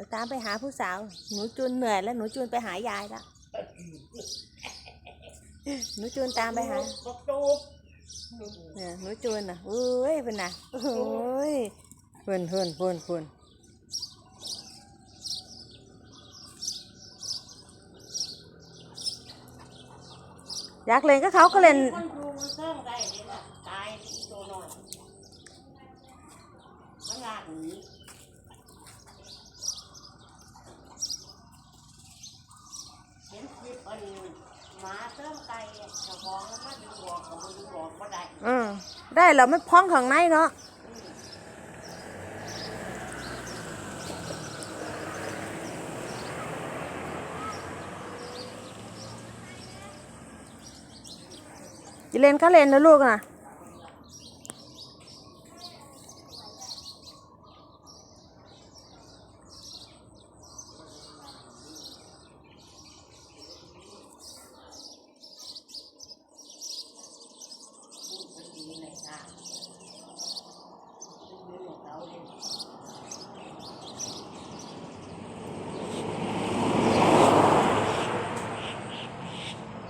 ดี๋ยวตามไปหาผู้สาว หนูจูนเหนื่อยแล้วหนูจูนไปหายายแล้ว หนูจูนตามไปหาประตูเนี่ยหนูจูนอะเอ้ยเป็นน่ะโอ้ยเพิ่นเพิ่นเพิ่นเพิ่นอยากเล่นก็เขาก็เล่นคนดูมันเพิ่มได้เลยล่ะตายตัวน้อยมันลากหนีเห็นคลิปอัน หมาเติมไก่เจ้าของมันมาดูบอกก็บ่ดูบอกบ่ได้อืมได้แล้วไม่พ้องข้างในเนาะจะเล่นก็เล่นนะลูกนะ มันดีในทาง มันดีในเสาเลย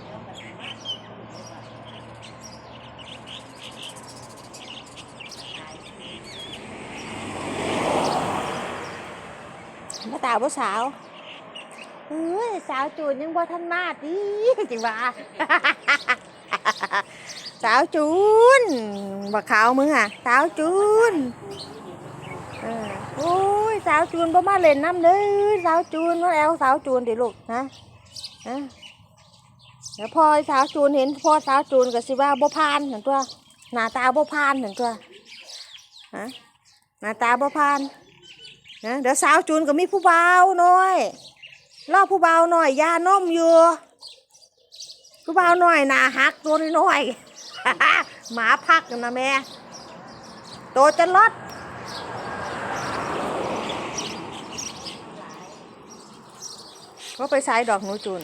แล้วก็สิมาตาบ่สาวเอ้ยสาวจูนยังบ่ทันมาดิจิว่า สาวจูนบักขาวมึงอะ สาวจูนเออโอ้ยสาวจูนบ่มาเล่นน้ำเลยสาวจูนมาแล้วสาวจูนดิลูกฮะฮะเดี๋ยวพอสาวจูนเห็นพอสาวจูนก็สิว่าบ่พานเห็นตัวหน้าตาบ่พานเห็นตัวฮะหน้าตาบ่พานนะเดี๋ยวสาวจูนก็มีผู้เบาวน้อยรอผู้เบาวน้อยยานมอยู่ ผู้บ่าวน้อยหนาหักตัวน้อยๆ หมาพักนะแม่โตจะลดก็ไปใช้ดอกหนูจูน